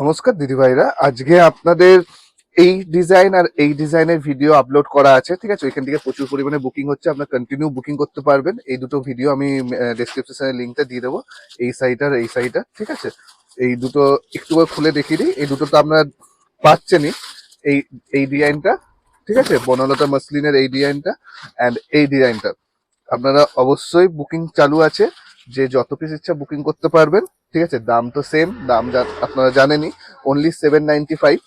নমস্কার দিদিভাইরা আজকে আপনাদের এই ডিজাইন আর এই ডিজাইনের ভিডিও আপলোড করা আছে, ঠিক আছে? এখান থেকে প্রচুর পরিমাণে বুকিং হচ্ছে, আপনার কন্টিনিউ বুকিং করতে পারবেন। এই দুটো ভিডিও আমি ডেসক্রিপশনে লিঙ্কটা দিয়ে দেবো, এই সাইট আর এই সাইটটা ঠিক আছে? এই দুটো একটু খুলে দেখিয়ে দিই। এই দুটো তো আপনার পাচ্ছেনই, এই এই ডিজাইনটা ঠিক আছে? বনলতা মাসলিনের এই ডিজাইনটা অ্যান্ড এই ডিজাইনটা আপনারা অবশ্যই বুকিং চালু আছে, যে যত পিস ইচ্ছা বুকিং করতে পারবেন। ঠিক আছে? দাম তো সেম দাম যা- আপনারা জানেনই অনলি সেভেন নাইনটি ফাইভ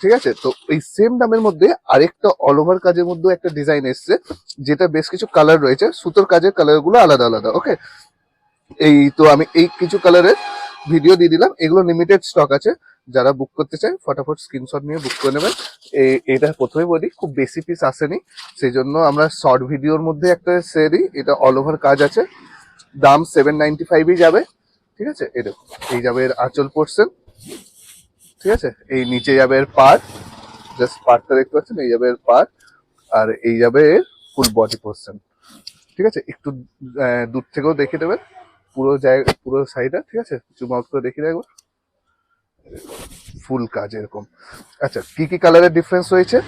ঠিক আছে? তো এই সেম দামের মধ্যে আরেকটা অল ওভার কাজের মধ্যে একটা ডিজাইন এসছে, যেটা বেশ কিছু কালার রয়েছে। সুতোর কাজের কালারগুলো আলাদা আলাদা ওকে এই তো আমি এই কিছু কালারের ভিডিও দিয়ে দিলাম। এগুলো লিমিটেড স্টক আছে। যারা বুক করতে চায়, ফটাফট স্ক্রিনশট নিয়ে বুক করে নেবেন। এটা প্রথমে বলি, খুব বেশি পিস আসেনি। সেই জন্য আমরা শর্ট ভিডিওর মধ্যে একটা সেরি এটা অল ওভার কাজ আছে। দাম সেভেন নাইনটি ফাইভই যাবে। ঠিক আছে? এই দেখুন এই যাবে এর আঁচল পোর্শন ঠিক আছে? এই নিচে যাবে এর পার জাস্ট পার্টটা দেখতে পাচ্ছেন, এই যাবে এর পার আর এই যাবে এর ফুল বডি পোর্শন ঠিক আছে? একটু দূর থেকেও দেখে দেবেন, পুরো জায়গা, পুরো সাইডটা ঠিক আছে? জুম আউট করে দেখে রাখব ফুল কাজ এরকম। আচ্ছা কি কি কালারের ডিফারেন্স রয়েছে?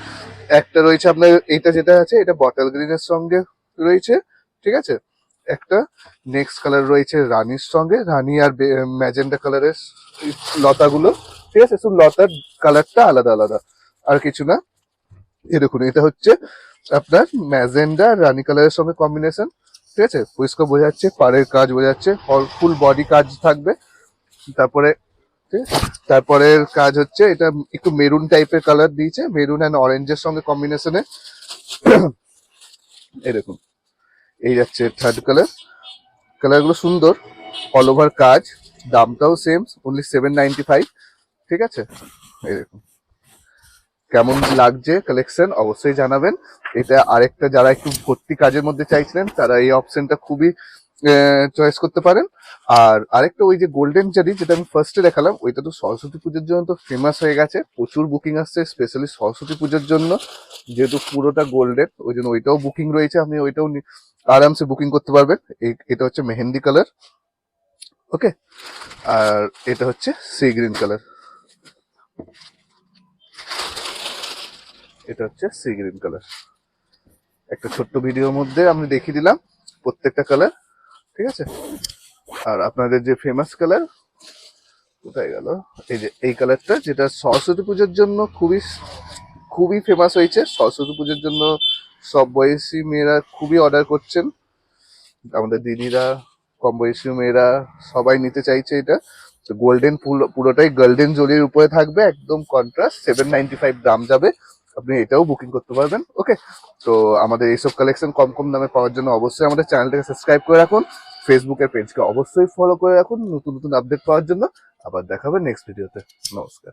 একটা রয়েছে আপনার, এইটা যেটা আছে, এটা বটল গ্রিনের সঙ্গে রয়েছে, ঠিক আছে? একটা নেক্সট কালার রয়েছে রানীর সঙ্গে। রানী আর ম্যাজেন্ডা কালারের লতাগুলো, ঠিক আছে? শুধু লতার কালারটা আলাদা আলাদা, আর কিছু না। এরকম এটা হচ্ছে আপনার ম্যাজেন্ডা আর রানী কালারের সঙ্গে কম্বিনেশন ঠিক আছে? পরিষ্কার বোঝা যাচ্ছে পাড়ের কাজ বোঝা যাচ্ছে ফুল বডি কাজ থাকবে। তারপরে তারপরের কাজ হচ্ছে, এটা একটু মেরুন টাইপের কালার দিয়েছে মেরুন অ্যান্ড অরেঞ্জের সঙ্গে কম্বিনেশনে দেখুন এই যাচ্ছে থার্ড কালার কালারগুলো সুন্দর অল ওভার কাজ, দামটাও same only seven ninety five ঠিক আছে? এই দেখুন। কেমন লাগছে কালেকশন অবশ্যই জানাবেন। এটা আরেকটা যারা একটু ভর্তি কাজের মধ্যে চাইছিলেন, তারা এই অপশনটা খুবই চয়েস করতে পারেন। আর আরেকটা ওই যে গোল্ডেন জারি যেটা আমি ফার্স্টে দেখালাম, ওইটা তো সরস্বতী পুজোর জন্য তো ফেমাস হয়ে গেছে। প্রচুর বুকিং আসছে স্পেশালি সরস্বতী পুজোর জন্য। যেহেতু পুরোটা গোল্ডেন ওই জন্য ওইটাও বুকিং রয়েছে। আপনি ওইটাও আরামসে বুকিং করতে পারবেন। এটা হচ্ছে মেহেন্দি কালার ওকে আর এটা হচ্ছে সি গ্রিন কালার এটা হচ্ছে সি গ্রিন কালার একটা ছোট্ট ভিডিওর মধ্যে আমি দেখিয়ে দিলাম প্রত্যেকটা কালার ঠিক আছে? আর আপনাদের যে ফেমাস কালার কোথায় গেল? এই যে, এই কালারটা যেটা সরস্বতী পুজোর জন্য খুবই খুবই ফেমাস হয়েছে। সরস্বতী পুজোর জন্য সব বয়সী মেয়েরা খুবই অর্ডার করছেন। আমাদের দিদিরা, কম বয়সী মেয়েরা সবাই নিতে চাইছে এটা। তো গোল্ডেন পুরোটাই গোল্ডেন জরির উপরে থাকবে। একদম কন্ট্রাস্ট সেভেন নাইনটি ফাইভ দাম যাবে। আপনি এটাও বুকিং করতে পারবেন ওকে তো আমাদের এইসব কালেকশন কম কম দামে পাওয়ার জন্য অবশ্যই আমাদের চ্যানেলটাকে সাবস্ক্রাইব করে রাখুন ফেসবুকের পেজকে অবশ্যই ফলো করে রাখুন, নতুন নতুন আপডেট পাওয়ার জন্য। আবার দেখাবে নেক্সট ভিডিওতে নমস্কার।